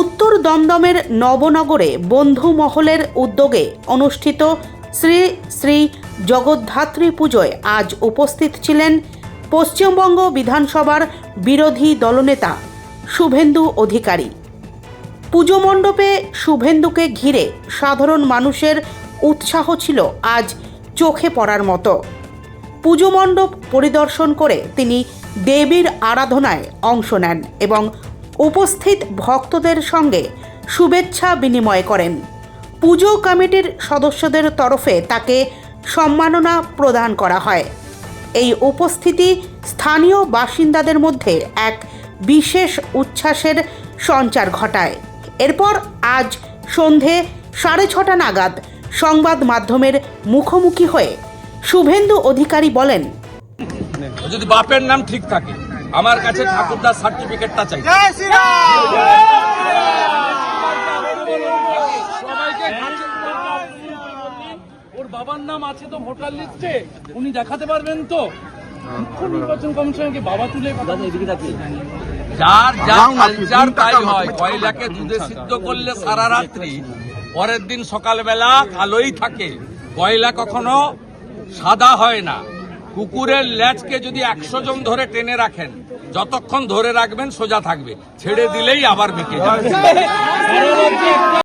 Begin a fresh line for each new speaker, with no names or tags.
উত্তর দমদমের নবনগরে বন্ধু মহলের উদ্যোগে অনুষ্ঠিত শ্রী শ্রী জগদ্ধাত্রী পুজোয় আজ উপস্থিত ছিলেন পশ্চিমবঙ্গ বিধানসভার বিরোধী দলনেতা শুভেন্দু অধিকারী। পুজো মণ্ডপে শুভেন্দুকে ঘিরে সাধারণ মানুষের উৎসাহ ছিল আজ চোখে পড়ার মতো। পুজো মণ্ডপ পরিদর্শন করে তিনি দেবীর আরাধনায় অংশ নেন এবং উপস্থিত ভক্তদের সঙ্গে শুভেচ্ছা বিনিময় করেন। পুজো কমিটির সদস্যদের তরফে তাকে সম্মাননা প্রদান করা হয়। এই উপস্থিতি স্থানীয় বাসিন্দাদের মধ্যে এক বিশেষ উচ্ছ্বাসের সঞ্চার ঘটায়। এরপর আজ সন্ধে সাড়ে ছটা নাগাদ সংবাদ মাধ্যমের মুখোমুখি হয়ে শুভেন্দু অধিকারী বলেন,
যদি বাপের নাম ঠিক থাকে আমার কাছে ঠাকুরদার সার্টিফিকেটটা চাই। ওর বাবার নাম আছে তো ভোটার লিস্টে উনি দেখাতে পারবেন তো? নির্বাচন কমিশনকে বাবা তুলে যার যা কালচার তাই হয় কয়লাকে দুধে সিদ্ধ করলে সারা রাত্রি পরের দিন সকালবেলা কালোই থাকে। কয়লা কখনো সাদা হয় না। কুকুরের ল্যাচকে যদি একশো জন ধরে টেনে রাখেন যতক্ষণ ধরে রাখবেন সোজা থাকবে। ছেড়ে দিলেই আবার বিকে যাবে।